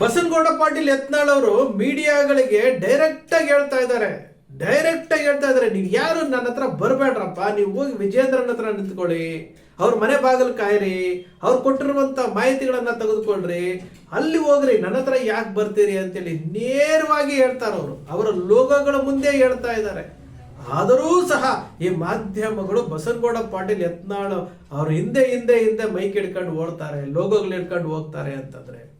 ಬಸನಗೌಡ ಪಾಟೀಲ್ ಯತ್ನಾಳ್ ಅವರು ಮೀಡಿಯಾಗಳಿಗೆ ಡೈರೆಕ್ಟ್ ಆಗಿ ಹೇಳ್ತಾ ಇದ್ದಾರೆ. ಡೈರೆಕ್ಟ್ ಆಗಿ ಹೇಳ್ತಾ ಇದ್ದಾರೆ. ನೀವು ಯಾರು? ನನ್ನ ಹತ್ರ ಬರಬೇಡ್ರಪ್ಪ ನೀವು ಹೋಗಿ ವಿಜೇಂದ್ರನ ಹತ್ರ ನಿಂತ್ಕೊಳ್ಳಿ. ಅವ್ರ ಮನೆ ಬಾಗಿಲು ಕಾಯಿರಿ. ಅವ್ರು ಕೊಟ್ಟಿರುವಂತ ಮಾಹಿತಿಗಳನ್ನ ತೆಗೆದುಕೊಳ್ರಿ. ಅಲ್ಲಿ ಹೋಗ್ರಿ. ನನ್ನ ಹತ್ರ ಯಾಕೆ ಬರ್ತೀರಿ ಅಂತೇಳಿ ನೇರವಾಗಿ ಹೇಳ್ತಾರೆ ಅವರು ಅವರ ಲೋಗೋಗಳ ಮುಂದೆ ಹೇಳ್ತಾ ಇದ್ದಾರೆ. ಆದರೂ ಸಹ ಈ ಮಾಧ್ಯಮಗಳು ಬಸನಗೌಡ ಪಾಟೀಲ್ ಯತ್ನಾಳ್ ಅವ್ರ ಹಿಂದೆ ಹಿಂದೆ ಹಿಂದೆ ಮೈಕ್ ಹಿಡ್ಕೊಂಡು ಓಡ್ತಾರೆ, ಲೋಗೋಗಳು ಹಿಡ್ಕೊಂಡು ಹೋಗ್ತಾರೆ ಅಂತಂದ್ರೆ.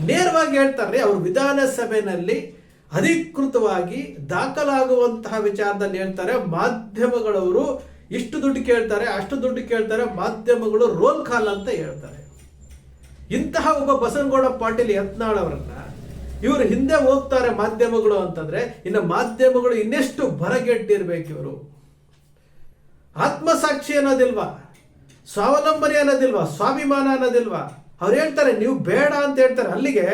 ನೇರವಾಗಿ ಹೇಳ್ತಾರೆ ಅವರು ವಿಧಾನಸಭೆಯಲ್ಲಿ ಅಧಿಕೃತವಾಗಿ ದಾಖಲಾಗುವಂತಹ ವಿಚಾರದಲ್ಲಿ ಹೇಳ್ತಾರೆ, ಮಾಧ್ಯಮಗಳವರು ಇಷ್ಟು ದುಡ್ಡು ಕೇಳ್ತಾರೆ, ಅಷ್ಟು ದುಡ್ಡು ಕೇಳ್ತಾರೆ, ಮಾಧ್ಯಮಗಳು ರೋಲ್ ಕಾಲ್ ಅಂತ ಹೇಳ್ತಾರೆ. ಇಂತಹ ಒಬ್ಬ ಬಸನಗೌಡ ಪಾಟೀಲ್ ಯತ್ನಾಳ್ ಅವರನ್ನ ಇವರು ಹಿಂದೆ ಹೋಗ್ತಾರೆ ಮಾಧ್ಯಮಗಳು ಅಂತಂದ್ರೆ, ಇನ್ನು ಮಾಧ್ಯಮಗಳು ಇನ್ನೆಷ್ಟು ಬರಗೆಟ್ಟಿರ್ಬೇಕು ಇವರು? ಆತ್ಮಸಾಕ್ಷಿ ಅನ್ನೋದಿಲ್ವಾ? ಸ್ವಾವಲಂಬನೆ ಅನ್ನೋದಿಲ್ವಾ? ಸ್ವಾಭಿಮಾನ ಅನ್ನೋದಿಲ್ವಾ? ಅವ್ರು ಹೇಳ್ತಾರೆ, ನೀವು ಬೇಡ ಅಂತ ಹೇಳ್ತಾರೆ. ಅಲ್ಲಿಗೆ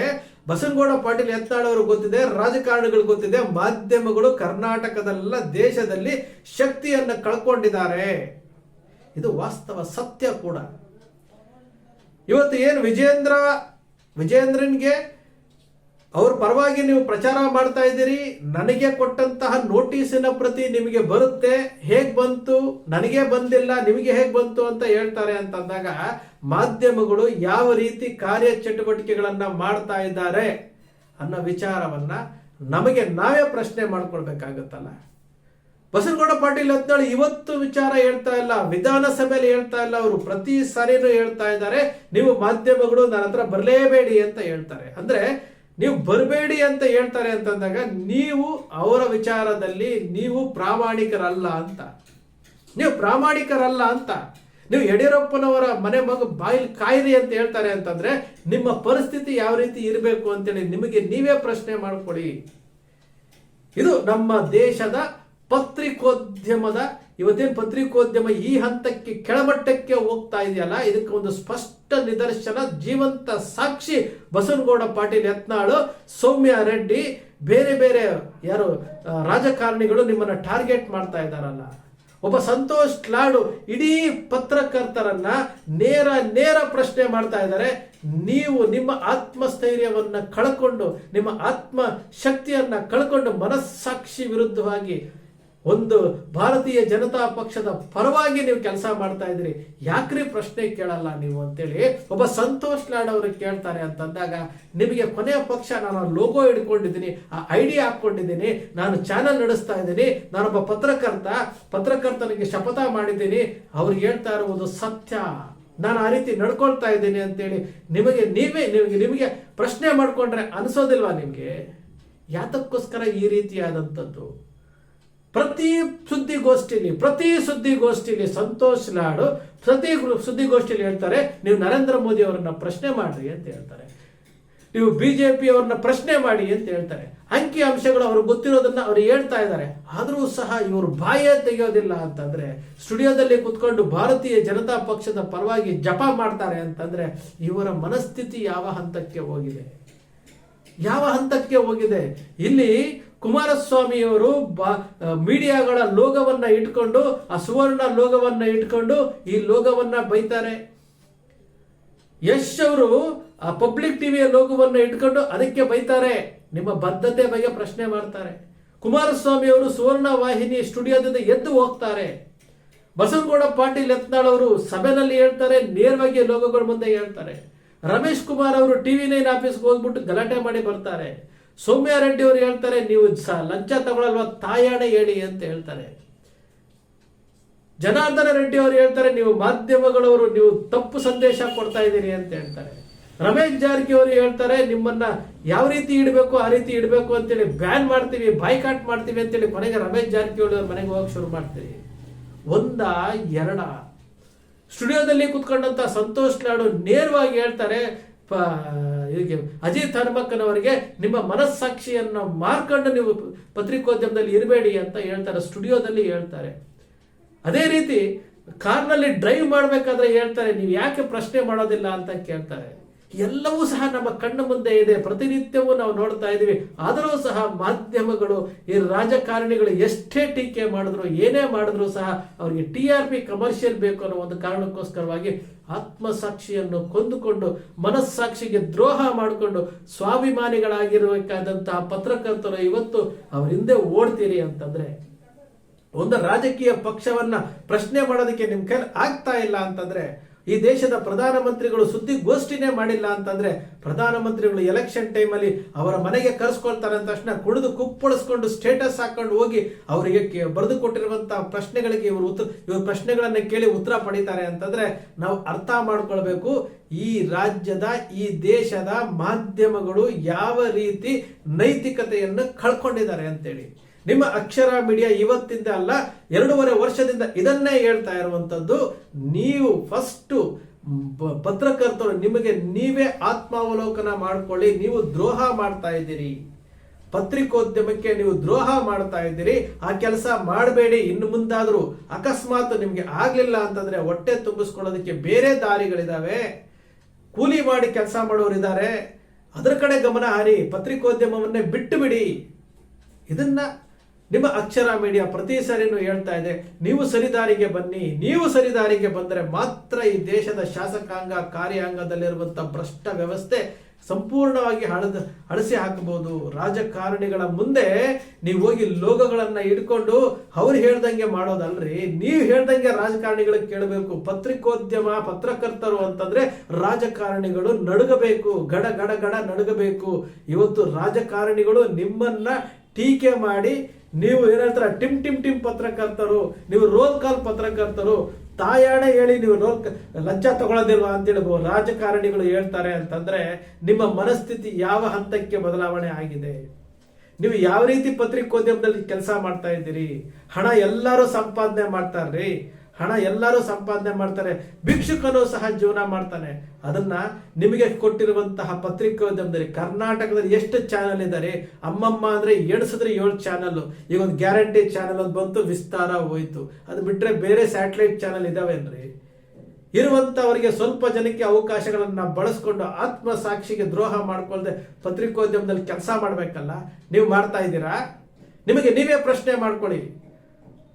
ಬಸನಗೌಡ ಪಾಟೀಲ್ ಎತ್ತಾಡೋರು ಗೊತ್ತಿದೆ ರಾಜಕಾರಣಿಗಳು ಗೊತ್ತಿದೆ, ಮಾಧ್ಯಮಗಳು ಕರ್ನಾಟಕದಲ್ಲ ದೇಶದಲ್ಲಿ ಶಕ್ತಿಯನ್ನು ಕಳ್ಕೊಂಡಿದ್ದಾರೆ. ಇದು ವಾಸ್ತವ ಸತ್ಯ ಕೂಡ. ಇವತ್ತು ಏನು ವಿಜೇಂದ್ರ, ವಿಜೇಂದ್ರನ್ಗೆ ಅವ್ರ ಪರವಾಗಿ ನೀವು ಪ್ರಚಾರ ಮಾಡ್ತಾ ಇದ್ದೀರಿ. ನನಗೆ ಕೊಟ್ಟಂತಹ ನೋಟಿಸಿನ ಪ್ರತಿ ನಿಮಗೆ ಬರುತ್ತೆ. ಹೇಗ್ ಬಂತು? ನನಗೆ ಬಂದಿಲ್ಲ, ನಿಮಗೆ ಹೇಗ್ ಬಂತು ಅಂತ ಹೇಳ್ತಾರೆ ಅಂತಂದಾಗ ಮಾಧ್ಯಮಗಳು ಯಾವ ರೀತಿ ಕಾರ್ಯಚಟುವಟಿಕೆಗಳನ್ನ ಮಾಡ್ತಾ ಇದ್ದಾರೆ ಅನ್ನೋ ವಿಚಾರವನ್ನ ನಮಗೆ ನಾವೇ ಪ್ರಶ್ನೆ ಮಾಡ್ಕೊಳ್ಬೇಕಾಗತ್ತಲ್ಲ. ಬಸನಗೌಡ ಪಾಟೀಲ್ ಹತ್ನಾಳು ಇವತ್ತು ವಿಚಾರ ಹೇಳ್ತಾ ಇಲ್ಲ, ವಿಧಾನಸಭೆಯಲ್ಲಿ ಹೇಳ್ತಾ ಇಲ್ಲ, ಅವರು ಪ್ರತಿ ಸಾರಿನೂ ಹೇಳ್ತಾ ಇದ್ದಾರೆ. ನೀವು ಮಾಧ್ಯಮಗಳು ನನ್ನ ಹತ್ರ ಬರಲೇಬೇಡಿ ಅಂತ ಹೇಳ್ತಾರೆ. ಅಂದ್ರೆ ನೀವು ಬರಬೇಡಿ ಅಂತ ಹೇಳ್ತಾರೆ ಅಂತಂದಾಗ ನೀವು ಅವರ ವಿಚಾರದಲ್ಲಿ ನೀವು ಪ್ರಾಮಾಣಿಕರಲ್ಲ ಅಂತ. ನೀವು ಪ್ರಾಮಾಣಿಕರಲ್ಲ ಅಂತ. ನೀವು ಯಡಿಯೂರಪ್ಪನವರ ಮನೆ ಮಗು ಬಾಯಿಲ್ ಕಾಯಿರಿ ಅಂತ ಹೇಳ್ತಾರೆ ಅಂತಂದ್ರೆ ನಿಮ್ಮ ಪರಿಸ್ಥಿತಿ ಯಾವ ರೀತಿ ಇರಬೇಕು ಅಂತೇಳಿ ನಿಮಗೆ ನೀವೇ ಪ್ರಶ್ನೆ ಮಾಡಿಕೊಡಿ ಇದು ನಮ್ಮ ದೇಶದ ಪತ್ರಿಕೋದ್ಯಮದ ಇವತ್ತೇನು ಪತ್ರಿಕೋದ್ಯಮ ಈ ಹಂತಕ್ಕೆ ಕೆಳಮಟ್ಟಕ್ಕೆ ಹೋಗ್ತಾ ಇದೆಯಲ್ಲ, ಇದಕ್ಕೆ ಒಂದು ಸ್ಪಷ್ಟ ನಿದರ್ಶನ, ಜೀವಂತ ಸಾಕ್ಷಿ ಬಸವನಗೌಡ ಪಾಟೀಲ್ ಯತ್ನಾಳು, ಸೌಮ್ಯ ರೆಡ್ಡಿ, ಬೇರೆ ಬೇರೆ ಯಾರು ರಾಜಕಾರಣಿಗಳು ನಿಮ್ಮನ್ನ ಟಾರ್ಗೆಟ್ ಮಾಡ್ತಾ ಇದ್ದಾರಲ್ಲ. ಒಬ್ಬ ಸಂತೋಷ್ ಲಾಡು ಇಡೀ ಪತ್ರಕರ್ತರನ್ನ ನೇರ ನೇರ ಪ್ರಶ್ನೆ ಮಾಡ್ತಾ ಇದ್ದಾರೆ. ನೀವು ನಿಮ್ಮ ಆತ್ಮಸ್ಥೈರ್ಯವನ್ನ ಕಳ್ಕೊಂಡು, ನಿಮ್ಮ ಆತ್ಮ ಶಕ್ತಿಯನ್ನ ಕಳ್ಕೊಂಡು ಮನಸ್ಸಾಕ್ಷಿ ವಿರುದ್ಧವಾಗಿ ಒಂದು ಭಾರತೀಯ ಜನತಾ ಪಕ್ಷದ ಪರವಾಗಿ ನೀವು ಕೆಲಸ ಮಾಡ್ತಾ ಇದ್ರಿ ಯಾಕ್ರಿ ಪ್ರಶ್ನೆ ಕೇಳಲ್ಲ ನೀವು ಅಂತೇಳಿ ಒಬ್ಬ ಸಂತೋಷ್ ಲಾಡ್ ಅವರು ಕೇಳ್ತಾರೆ ಅಂತಂದಾಗ ನಿಮಗೆ ಕೊನೆಯ ಪಕ್ಷ ನಾನು ಲೋಗೋ ಹಿಡ್ಕೊಂಡಿದ್ದೀನಿ, ಆ ಐಡಿಯಾ ಹಾಕೊಂಡಿದ್ದೀನಿ ನಾನು ಚಾನಲ್ ನಡೆಸ್ತಾ ಇದ್ದೀನಿ ನಾನೊಬ್ಬ ಪತ್ರಕರ್ತ ಪತ್ರಕರ್ತನಿಗೆ ಶಪಥ ಮಾಡಿದ್ದೀನಿ. ಅವ್ರಿಗೆ ಹೇಳ್ತಾ ಇರುವುದು ಸತ್ಯ. ನಾನು ಆ ರೀತಿ ನಡ್ಕೊಳ್ತಾ ಇದ್ದೀನಿ ಅಂತೇಳಿ ನಿಮಗೆ ನೀವೇ, ನಿಮಗೆ ನಿಮಗೆ ಪ್ರಶ್ನೆ ಮಾಡ್ಕೊಂಡ್ರೆ ಅನಿಸೋದಿಲ್ವಾ ನಿಮಗೆ? ಯಾತಕ್ಕೋಸ್ಕರ ಈ ರೀತಿಯಾದಂಥದ್ದು? ಪ್ರತಿ ಸುದ್ದಿಗೋಷ್ಠಿಲಿ ಪ್ರತಿ ಸುದ್ದಿಗೋಷ್ಠಿಲಿ ಸಂತೋಷ್ ಲಾಡು, ಪ್ರತಿ ಸುದ್ದಿಗೋಷ್ಠಿಯಲ್ಲಿ ಹೇಳ್ತಾರೆ, ನೀವು ನರೇಂದ್ರ ಮೋದಿ ಅವರನ್ನ ಪ್ರಶ್ನೆ ಮಾಡ್ರಿ ಅಂತ ಹೇಳ್ತಾರೆ. ನೀವು ಬಿಜೆಪಿ ಅವ್ರನ್ನ ಪ್ರಶ್ನೆ ಮಾಡಿ ಅಂತ ಹೇಳ್ತಾರೆ. ಅಂಕಿ ಅಂಶಗಳು ಅವ್ರಿಗೆ ಗೊತ್ತಿರೋದನ್ನ ಅವ್ರು ಹೇಳ್ತಾ ಇದ್ದಾರೆ. ಆದರೂ ಸಹ ಇವರು ಬಾಯ ತೆಗೆಯೋದಿಲ್ಲ ಅಂತಂದ್ರೆ, ಸ್ಟುಡಿಯೋದಲ್ಲಿ ಕುತ್ಕೊಂಡು ಭಾರತೀಯ ಜನತಾ ಪಕ್ಷದ ಪರವಾಗಿ ಜಪ ಮಾಡ್ತಾರೆ ಅಂತಂದ್ರೆ, ಇವರ ಮನಸ್ಥಿತಿ ಯಾವ ಹಂತಕ್ಕೆ ಹೋಗಿದೆ? ಯಾವ ಹಂತಕ್ಕೆ ಹೋಗಿದೆ? ಇಲ್ಲಿ ಕುಮಾರಸ್ವಾಮಿಯವರು ಬಾ ಮೀಡಿಯಾಗಳ ಲೋಗವನ್ನ ಇಟ್ಕೊಂಡು, ಆ ಸುವರ್ಣ ಲೋಗವನ್ನ ಇಟ್ಕೊಂಡು ಈ ಲೋಗವನ್ನ ಬೈತಾರೆ. ಯಶ್ ಅವರು ಆ ಪಬ್ಲಿಕ್ ಟಿವಿಯ ಲೋಗವನ್ನು ಇಟ್ಕೊಂಡು ಅದಕ್ಕೆ ಬೈತಾರೆ. ನಿಮ್ಮ ಬದ್ಧತೆ ಬಗ್ಗೆ ಪ್ರಶ್ನೆ ಮಾಡ್ತಾರೆ. ಕುಮಾರಸ್ವಾಮಿ ಅವರು ಸುವರ್ಣ ವಾಹಿನಿ ಸ್ಟುಡಿಯೋದಿಂದ ಎದ್ದು ಹೋಗ್ತಾರೆ. ಬಸವನಗೌಡ ಪಾಟೀಲ್ ಯತ್ನಾಳ್ ಅವರು ಸಭೆನಲ್ಲಿ ಹೇಳ್ತಾರೆ, ನೇರವಾಗಿ ಲೋಗಗಳ ಮುಂದೆ ಹೇಳ್ತಾರೆ. ರಮೇಶ್ ಕುಮಾರ್ ಅವರು ಟಿವಿ ನೈನ್ ಆಫೀಸ್ಗೆ ಹೋಗ್ಬಿಟ್ಟು ಗಲಾಟೆ ಮಾಡಿ ಬರ್ತಾರೆ. ಸೌಮ್ಯ ರೆಡ್ಡಿ ಅವರು ಹೇಳ್ತಾರೆ, ನೀವು ಲಂಚ ತಗೊಳಲ್ವಾ, ತಾಯಾಣೆ ಹೇಳಿ ಅಂತ ಹೇಳ್ತಾರೆ. ಜನಾರ್ದನ ರೆಡ್ಡಿ ಅವರು ಹೇಳ್ತಾರೆ, ನೀವು ಮಾಧ್ಯಮಗಳವರು ನೀವು ತಪ್ಪು ಸಂದೇಶ ಕೊಡ್ತಾ ಇದ್ದೀರಿ ಅಂತ ಹೇಳ್ತಾರೆ. ರಮೇಶ್ ಜಾರಕಿಹೊಳಿ ಹೇಳ್ತಾರೆ, ನಿಮ್ಮನ್ನ ಯಾವ ರೀತಿ ಇಡಬೇಕು, ಆ ರೀತಿ ಇಡಬೇಕು ಅಂತೇಳಿ ಬ್ಯಾನ್ ಮಾಡ್ತೀವಿ, ಬಾಯ್ಕಾಟ್ ಮಾಡ್ತೀವಿ ಅಂತೇಳಿ ಕೊನೆಗೆ ರಮೇಶ್ ಜಾರಕಿಹೊಳಿ ಅವ್ರ ಮನೆಗೆ ಹೋಗಕ್ಕೆ ಶುರು ಮಾಡ್ತೀವಿ ಒಂದ, ಎರಡ. ಸ್ಟುಡಿಯೋದಲ್ಲಿ ಕುತ್ಕೊಂಡಂತ ಸಂತೋಷ್ ಲಾಡು ನೇರವಾಗಿ ಹೇಳ್ತಾರೆ ಇದಕ್ಕೆ ಅಜಿತ್ ಹನುಮಕ್ಕನವರಿಗೆ ನಿಮ್ಮ ಮನಸ್ಸಾಕ್ಷಿಯನ್ನ ಮಾರ್ಕೊಂಡು ನೀವು ಪತ್ರಿಕೋದ್ಯಮದಲ್ಲಿ ಇರಬೇಡಿ ಅಂತ ಹೇಳ್ತಾರೆ, ಸ್ಟುಡಿಯೋದಲ್ಲಿ ಹೇಳ್ತಾರೆ. ಅದೇ ರೀತಿ ಕಾರ್ನಲ್ಲಿ ಡ್ರೈವ್ ಮಾಡಬೇಕಾದ್ರೆ ಹೇಳ್ತಾರೆ, ನೀವು ಯಾಕೆ ಪ್ರಶ್ನೆ ಮಾಡೋದಿಲ್ಲ ಅಂತ ಕೇಳ್ತಾರೆ. ಎಲ್ಲವೂ ಸಹ ನಮ್ಮ ಕಣ್ಣು ಮುಂದೆ ಇದೆ. ಪ್ರತಿನಿತ್ಯವೂ ನಾವು ನೋಡ್ತಾ ಇದ್ದೀವಿ. ಆದರೂ ಸಹ ಮಾಧ್ಯಮಗಳು, ಈ ರಾಜಕಾರಣಿಗಳು ಎಷ್ಟೇ ಟೀಕೆ ಮಾಡಿದ್ರು, ಏನೇ ಮಾಡಿದ್ರು ಸಹ ಅವರಿಗೆ ಟಿ ಆರ್ ಪಿ ಕಮರ್ಷಿಯಲ್ ಬೇಕು ಅನ್ನೋ ಒಂದು ಕಾರಣಕ್ಕೋಸ್ಕರವಾಗಿ ಆತ್ಮಸಾಕ್ಷಿಯನ್ನು ಕೊಂದುಕೊಂಡು, ಮನಸ್ಸಾಕ್ಷಿಗೆ ದ್ರೋಹ ಮಾಡಿಕೊಂಡು ಸ್ವಾಭಿಮಾನಿಗಳಾಗಿರಬೇಕಾದಂತಹ ಪತ್ರಕರ್ತರು ಇವತ್ತು ಅವ್ರ ಹಿಂದೆ ಓಡ್ತೀರಿ ಅಂತಂದ್ರೆ, ಒಂದು ರಾಜಕೀಯ ಪಕ್ಷವನ್ನ ಪ್ರಶ್ನೆ ಮಾಡೋದಕ್ಕೆ ನಿಮ್ ಕೈಲಿ ಆಗ್ತಾ ಇಲ್ಲ ಅಂತಂದ್ರೆ ಈ ದೇಶದ ಪ್ರಧಾನಮಂತ್ರಿಗಳು ಸುದ್ದಿಗೋಷ್ಠಿನೇ ಮಾಡಿಲ್ಲ ಅಂತಂದ್ರೆ ಪ್ರಧಾನಮಂತ್ರಿಗಳು ಎಲೆಕ್ಷನ್ ಟೈಮಲ್ಲಿ ಅವರ ಮನೆಗೆ ಕರೆಸ್ಕೊಳ್ತಾರೆ ಅಂದ ತಕ್ಷಣ ಕುಡಿದು ಕುಪ್ಪಳಿಸ್ಕೊಂಡು ಸ್ಟೇಟಸ್ ಹಾಕೊಂಡು ಹೋಗಿ ಅವರಿಗೆ ಬರೆದು ಕೊಟ್ಟಿರುವಂತಹ ಪ್ರಶ್ನೆಗಳಿಗೆ ಇವರು ಉತ್ತರ, ಇವರು ಪ್ರಶ್ನೆಗಳನ್ನ ಕೇಳಿ ಉತ್ತರ ಪಡಿತಾರೆ ಅಂತಂದ್ರೆ ನಾವು ಅರ್ಥ ಮಾಡ್ಕೊಳ್ಬೇಕು. ಈ ರಾಜ್ಯದ, ಈ ದೇಶದ ಮಾಧ್ಯಮಗಳು ಯಾವ ರೀತಿ ನೈತಿಕತೆಯನ್ನು ಕಳ್ಕೊಂಡಿದ್ದಾರೆ ಅಂತೇಳಿ. ನಿಮ್ಮ ಅಕ್ಷರ ಮೀಡಿಯಾ ಇವತ್ತಿಂದ ಅಲ್ಲ, ಎರಡೂವರೆ ವರ್ಷದಿಂದ ಇದನ್ನೇ ಹೇಳ್ತಾ ಇರುವಂಥದ್ದು, ನೀವು ಫಸ್ಟ್ ಪತ್ರಕರ್ತರು, ನಿಮಗೆ ನೀವೇ ಆತ್ಮಾವಲೋಕನ ಮಾಡ್ಕೊಳ್ಳಿ, ನೀವು ದ್ರೋಹ ಮಾಡ್ತಾ ಇದ್ದೀರಿ. ಪತ್ರಿಕೋದ್ಯಮಕ್ಕೆ ನೀವು ದ್ರೋಹ ಮಾಡ್ತಾ ಇದ್ದೀರಿ. ಆ ಕೆಲಸ ಮಾಡಬೇಡಿ, ಇನ್ನು ಮುಂದಾದರೂ ಅಕಸ್ಮಾತ್ ನಿಮಗೆ ಆಗಲಿಲ್ಲ ಅಂತಂದ್ರೆ ಹೊಟ್ಟೆ ತುಂಬಿಸ್ಕೊಳ್ಳೋದಕ್ಕೆ ಬೇರೆ ದಾರಿಗಳಿದಾವೆ. ಕೂಲಿ ಮಾಡಿ ಕೆಲಸ ಮಾಡೋರಿದ್ದಾರೆ ಅದರ ಕಡೆ ಗಮನ ಹರಿ, ಪತ್ರಿಕೋದ್ಯಮವನ್ನೇ ಬಿಟ್ಟು ಬಿಡಿ. ಇದನ್ನ ನಿಮ್ಮ ಅಕ್ಷರ ಮೀಡಿಯಾ ಪ್ರತಿ ಹೇಳ್ತಾ ಇದೆ. ನೀವು ಸರಿದಾರಿಗೆ ಬನ್ನಿ. ನೀವು ಸರಿದಾರಿಗೆ ಬಂದರೆ ಮಾತ್ರ ಈ ದೇಶದ ಶಾಸಕಾಂಗ ಕಾರ್ಯಾಂಗದಲ್ಲಿರುವಂಥ ಭ್ರಷ್ಟ ವ್ಯವಸ್ಥೆ ಸಂಪೂರ್ಣವಾಗಿ ಹಳದ, ಅಳಿಸಿ ಹಾಕಬಹುದು. ರಾಜಕಾರಣಿಗಳ ಮುಂದೆ ನೀವು ಹೋಗಿ ಲೋಗಗಳನ್ನ ಇಟ್ಕೊಂಡು ಅವ್ರು ಹೇಳ್ದಂಗೆ ಮಾಡೋದಲ್ರಿ. ನೀವು ಹೇಳ್ದಂಗೆ ರಾಜಕಾರಣಿಗಳು ಕೇಳಬೇಕು. ಪತ್ರಿಕೋದ್ಯಮ, ಪತ್ರಕರ್ತರು ಅಂತಂದ್ರೆ ರಾಜಕಾರಣಿಗಳು ನಡುಗಬೇಕು. ಗಡ ಗಡ ಗಡ ನಡುಗಬೇಕು. ಇವತ್ತು ರಾಜಕಾರಣಿಗಳು ನಿಮ್ಮನ್ನ ಟೀಕೆ ಮಾಡಿ ನೀವು ಏನಂತಾರೆ ಟಿಮ್ ಟಿಮ್ ಟಿಮ್ ಪತ್ರಕರ್ತರು, ನೀವು ರೋಲ್ ಕಾಲ್ ಪತ್ರಕರ್ತರು ತಾಯಾಡ ಹೇಳಿ ನೀವು ರೋಲ್ ಲಂಚ ತಗೊಳ್ಳೋದಿಲ್ವಾ ಹೇಳಬಹುದು ರಾಜಕಾರಣಿಗಳು ಹೇಳ್ತಾರೆ ಅಂತಂದ್ರೆ ನಿಮ್ಮ ಮನಸ್ಥಿತಿ ಯಾವ ಹಂತಕ್ಕೆ ಬದಲಾವಣೆ ಆಗಿದೆ? ನೀವು ಯಾವ ರೀತಿ ಪತ್ರಿಕೋದ್ಯಮದಲ್ಲಿ ಕೆಲಸ ಮಾಡ್ತಾ ಇದ್ದೀರಿ? ಹಣ ಎಲ್ಲರೂ ಸಂಪಾದನೆ ಮಾಡ್ತಾರ್ರಿ. ಹಣ ಎಲ್ಲರೂ ಸಂಪಾದನೆ ಮಾಡ್ತಾರೆ, ಭಿಕ್ಷುಕನು ಸಹ ಜೀವನ ಮಾಡ್ತಾನೆ. ಅದನ್ನ ನಿಮಗೆ ಕೊಟ್ಟಿರುವಂತಹ ಪತ್ರಿಕೋದ್ಯಮದಲ್ಲಿ, ಕರ್ನಾಟಕದಲ್ಲಿ ಎಷ್ಟು ಚಾನಲ್ ಇದ್ದಾರೆ, ಅಮ್ಮಮ್ಮ ಅಂದ್ರೆ ಎಣಿಸಿದ್ರೆ ಏಳು ಚಾನಲ್ ಈಗ ಒಂದು ಗ್ಯಾರಂಟಿ ಚಾನಲ್ ಅಂತ ಬಂತು, ವಿಸ್ತಾರ ಹೋಯ್ತು. ಅದು ಬಿಟ್ರೆ ಬೇರೆ ಸ್ಯಾಟಲೈಟ್ ಚಾನಲ್ ಇದಾವೇನ್ರಿ ಇರುವಂತವರಿಗೆ ಸ್ವಲ್ಪ ಜನಕ್ಕೆ ಅವಕಾಶಗಳನ್ನು ಬಳಸ್ಕೊಂಡು ಆತ್ಮ ಸಾಕ್ಷಿಗೆ ದ್ರೋಹ ಮಾಡ್ಕೊಳ್ದೆ ಪತ್ರಿಕೋದ್ಯಮದಲ್ಲಿ ಕೆಲಸ ಮಾಡಬೇಕಲ್ಲ, ನೀವು ಮಾಡ್ತಾ ಇದ್ದೀರಾ? ನಿಮಗೆ ನೀವೇ ಪ್ರಶ್ನೆ ಮಾಡ್ಕೊಳ್ಳಿ.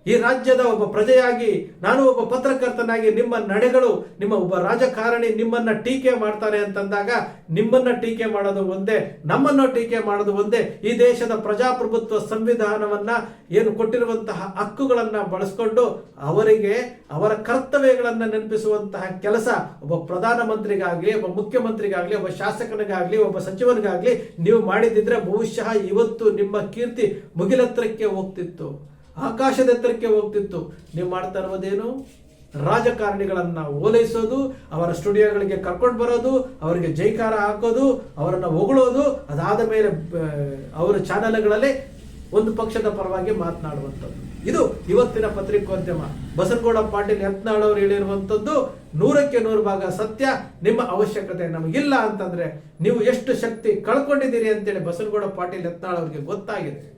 ಈ ರಾಜ್ಯದ ಒಬ್ಬ ಪ್ರಜೆಯಾಗಿ, ನಾನು ಒಬ್ಬ ಪತ್ರಕರ್ತನಾಗಿ ನಿಮ್ಮ ನಡೆಗಳು, ನಿಮ್ಮ ಒಬ್ಬ ರಾಜಕಾರಣಿ ನಿಮ್ಮನ್ನ ಟೀಕೆ ಮಾಡ್ತಾರೆ ಅಂತಂದಾಗ, ನಿಮ್ಮನ್ನ ಟೀಕೆ ಮಾಡೋದು ಒಂದೇ, ನಮ್ಮನ್ನು ಟೀಕೆ ಮಾಡೋದು ಒಂದೇ. ಈ ದೇಶದ ಪ್ರಜಾಪ್ರಭುತ್ವ ಸಂವಿಧಾನವನ್ನ ಏನು ಕೊಟ್ಟಿರುವಂತಹ ಹಕ್ಕುಗಳನ್ನ ಬಳಸ್ಕೊಂಡು ಅವರಿಗೆ, ಅವರ ಕರ್ತವ್ಯಗಳನ್ನ ನೆನಪಿಸುವಂತಹ ಕೆಲಸ ಒಬ್ಬ ಪ್ರಧಾನಮಂತ್ರಿಗಾಗ್ಲಿ, ಒಬ್ಬ ಮುಖ್ಯಮಂತ್ರಿಗಾಗ್ಲಿ, ಒಬ್ಬ ಶಾಸಕನಿಗಾಗ್ಲಿ, ಒಬ್ಬ ಸಚಿವನಿಗಾಗ್ಲಿ ನೀವು ಮಾಡಿದಿದ್ರೆ ಬಹುಶಃ ಇವತ್ತು ನಿಮ್ಮ ಕೀರ್ತಿ ಮುಗಿಲತ್ರಕ್ಕೆ ಹೋಗ್ತಿತ್ತು. ಆಕಾಶದ ಎತ್ತರಕ್ಕೆ ಹೋಗ್ತಿತ್ತು. ನೀವು ಮಾಡ್ತಾ ಇರೋದೇನು? ರಾಜಕಾರಣಿಗಳನ್ನು ಓಲೈಸೋದು, ಅವರ ಸ್ಟುಡಿಯೋಗಳಿಗೆ ಕರ್ಕೊಂಡು ಬರೋದು, ಅವರಿಗೆ ಜೈಕಾರ ಹಾಕೋದು, ಅವರನ್ನು ಹೊಗಳೋದು, ಅದಾದ ಮೇಲೆ ಅವರ ಚಾನೆಲ್ಗಳಲ್ಲಿ ಒಂದು ಪಕ್ಷದ ಪರವಾಗಿ ಮಾತನಾಡುವಂಥದ್ದು. ಇದು ಇವತ್ತಿನ ಪತ್ರಿಕೋದ್ಯಮ. ಬಸನಗೌಡ ಪಾಟೀಲ್ ಎತ್ನಾಳ್ ಅವರು ಹೇಳಿರುವಂಥದ್ದು, ನೂರಕ್ಕೆ ನೂರು ಭಾಗ ಸತ್ಯ, ನಿಮ್ಮ ಅವಶ್ಯಕತೆ ನಮಗಿಲ್ಲ ಅಂತಂದ್ರೆ, ನೀವು ಎಷ್ಟು ಶಕ್ತಿ ಕಳ್ಕೊಂಡಿದ್ದೀರಿ ಅಂತೇಳಿ ಬಸನಗೌಡ ಪಾಟೀಲ್ ಎತ್ನಾಳ್ ಅವರಿಗೆ ಗೊತ್ತಾಗಿದೆ.